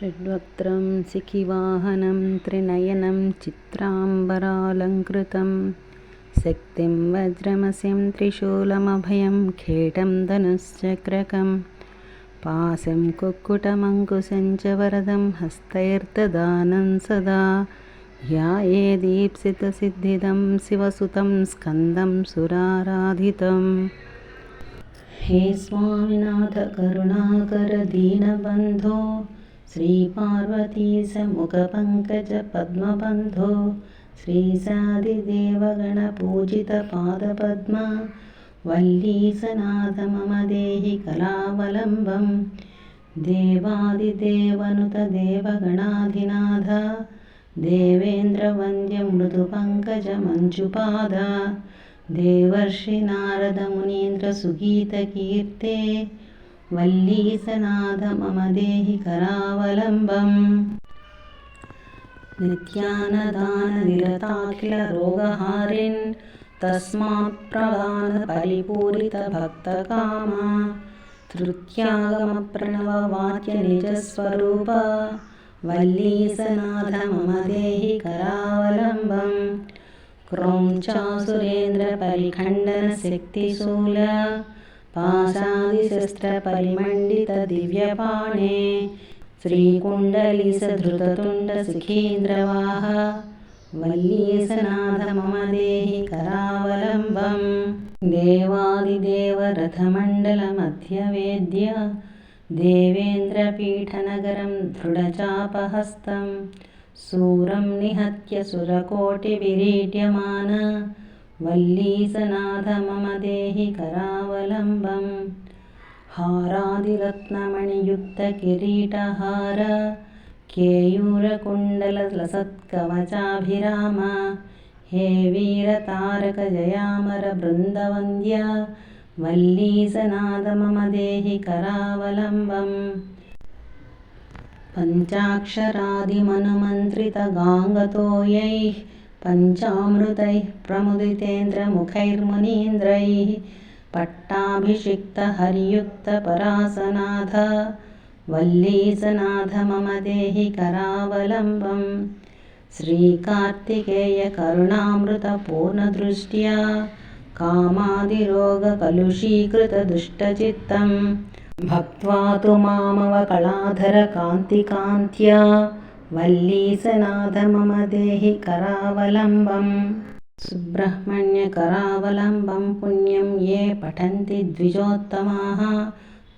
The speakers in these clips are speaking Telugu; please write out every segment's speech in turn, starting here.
షడ్వక్త్రం సిఖివాహనం త్రినయనం చిత్రాంబరాలంకృతం శక్తిం వజ్రమసిం త్రిశూలమభయం ఖేటం ధనుశ్చక్రకం పాశం కుక్కుటమంకుశం చ వరదం హస్తైర్దదానం సదా ధ్యాయే దీప్సితసిద్ధిదం శివసుతం స్కందం సురారాధితం हे स्वामिनाथ करुणाकर दीनबन्धो श्रीपार्वतीसमुखपङ्कजपद्मबन्धो श्रीसादिदेवगणपूजितपादपद्मा वल्लीसनाथ मम देहि कलावलम्बं വല്ലീസനാഥ മമ ദേഹി കരാവലംബം നിത്യാനദാനനിരതാഖില രോഗഹാരിൻ തസ്മാത് പ്രധാന പരിപൂരിത ഭക്തകാമ തൃത്യാഗമപ്രണവവാക്യനിജസ്വരൂപ വല്ലീസനാഥ മമ ദേഹി കരാവലംബം ക്രോം ചാസുരേന്ദ്ര പരിഖണ്ഡന ശക്തിശൂല पाशादिशस्त्रपरिमण्डितदिव्यपाणे श्रीकुण्डलीसधृततुण्डसुखीन्द्रवाह वल्लीसनाथ मम देहि करावलम्बम् देवादिदेवरथमण्डलमध्यवेद्य देवेन्द्रपीठनगरं दृढचापहस्तं सूरं निहत्य सुरकोटिविरीड्यमान वल्लीसनाथ मम देहि करावलम्बम् हारादिरत्नमणियुक्तकिरीटहार केयूरकुण्डलसत्कवचाभिराम हे वीरतारकजयामरबृन्दवन्द्य वल्लीसनाथ मम देहि करावलम्बम् पञ्चाक्षरादिमनुमन्त्रितगाङ्गतोयैः पञ्चामृतैः प्रमुदितेन्द्रमुखैर्मुनीन्द्रैः पट्टाभिषिक्तहरियुक्तपरासनाथ वल्लीसनाथ मम देहि करावलम्बम् श्रीकार्तिकेयकरुणामृतपूर्णदृष्ट्या कामादिरोगकलुषीकृतदुष्टचित्तं भक्त्वा तु मामवकलाधरकान्तिकान्त्या वल्लीसनाथ मम देहि करावलम्बम् सुब्रह्मण्यकरावलम्बं पुण्यं ये पठन्ति द्विजोत्तमाः।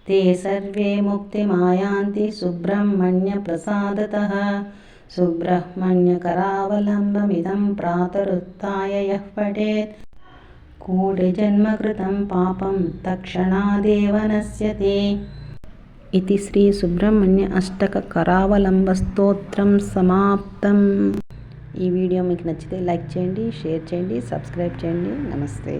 ते सर्वे मुक्तिमायान्ति सुब्रह्मण्यप्रसादतः। सुब्रह्मण्यकरावलम्बमिदं प्रातरुत्थाय यः पठेत्। कोटिजन्मकृतं पापं तत्क्षणादेव नश्यति ఇది శ్రీ సుబ్రహ్మణ్య అష్టక కరావలంబ స్తోత్రం సమాప్తం ఈ వీడియో మీకు నచ్చితే లైక్ చేయండి షేర్ చేయండి సబ్స్క్రైబ్ చేయండి. నమస్తే.